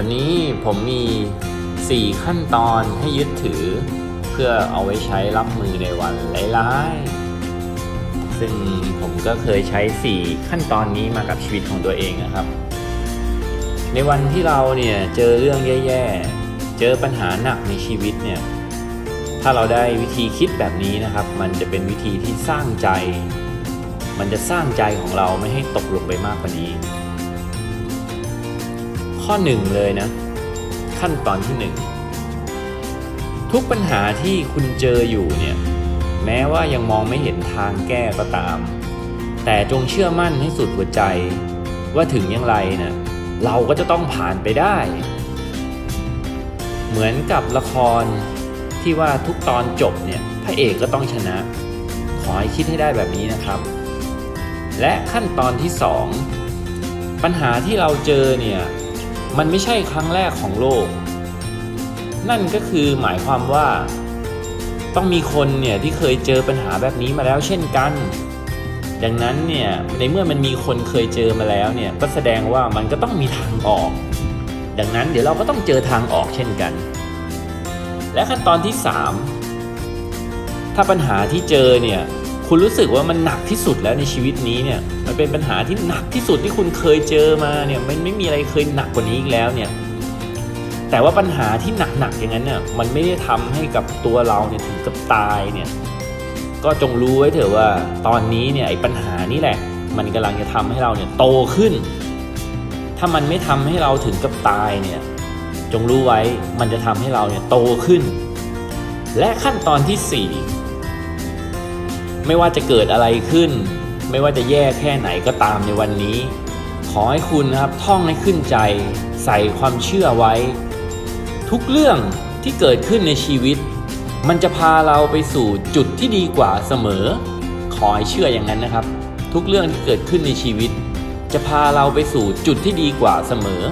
วันนี้ผมมี 4 ขั้นตอนให้ยึดถือ เพื่อเอาไว้ใช้รับมือในวันร้ายๆ ซึ่งผมก็เคยใช้ 4 ขั้นตอนนี้มากับชีวิตของตัวเองนะครับ ในวันที่เราเนี่ยเจอเรื่องแย่ๆ เจอปัญหาหนักในชีวิตเนี่ย ถ้าเราได้วิธีคิดแบบนี้นะครับ มันจะเป็นวิธีที่สร้างใจ มันจะสร้างใจของเราไม่ให้ตกลงไปมากกว่านี้ ข้อหนึ่งเลยนะ ขั้นตอนที่หนึ่งทุกปัญหาที่คุณเจออยู่เนี่ยแม้ว่ายังมองไม่เห็นทางแก้ก็ตาม แต่จงเชื่อมั่นให้สุดหัวใจ ว่าถึงอย่างไรนะเราก็จะต้องผ่านไปได้ เหมือนกับละครที่ว่าทุกตอนจบเนี่ยพระเอกก็ต้องชนะ ขอให้คิดให้ได้แบบนี้นะครับ และขั้นตอนที่ 2 ปัญหาที่เราเจอเนี่ย มันไม่ใช่ครั้งแรกของโลก นั่นก็คือหมายความว่า ต้องมีคนเนี่ยที่เคยเจอปัญหาแบบนี้มาแล้วเช่นกัน ดังนั้นเนี่ยในเมื่อมันมีคนเคยเจอมาแล้วเนี่ยก็แสดงว่ามันก็ต้องมีทางออก ดังนั้นเดี๋ยวเราก็ต้องเจอทางออกเช่นกัน และขั้นตอนที่ 3 ถ้าปัญหาที่เจอเนี่ยคุณรู้สึกว่ามันหนักที่สุดแล้วในชีวิตนี้เนี่ย เป็นปัญหาที่หนักที่สุดที่คุณเคยเจอมาเนี่ยมันไม่มีอะไรเคยหนักกว่านี้อีกแล้วเนี่ยแต่ว่าปัญหาที่หนักๆอย่างนั้นเนี่ยมันไม่ได้ทำให้กับตัวเราเนี่ยถึงกับตายเนี่ยก็จงรู้ไว้เถอะว่าตอนนี้เนี่ยไอ้ปัญหานี่แหละ มันกำลังจะทำให้เราเนี่ยโตขึ้น ถ้ามันไม่ทำให้เราถึงกับตายเนี่ยจงรู้ไว้มันจะทำให้เราเนี่ยโตขึ้น และขั้นตอนที่สี่ไม่ว่าจะเกิดอะไรขึ้น ไม่ว่าจะแย่แค่ไหนก็ตามในวันนี้ ขอให้คุณนะครับท่องให้ขึ้นใจ ใส่ความเชื่อไว้ ทุกเรื่องที่เกิดขึ้นในชีวิต มันจะพาเราไปสู่จุดที่ดีกว่าเสมอ ขอให้เชื่ออย่างนั้นนะครับ ทุกเรื่องที่เกิดขึ้นในชีวิต จะพาเราไปสู่จุดที่ดีกว่าเสมอ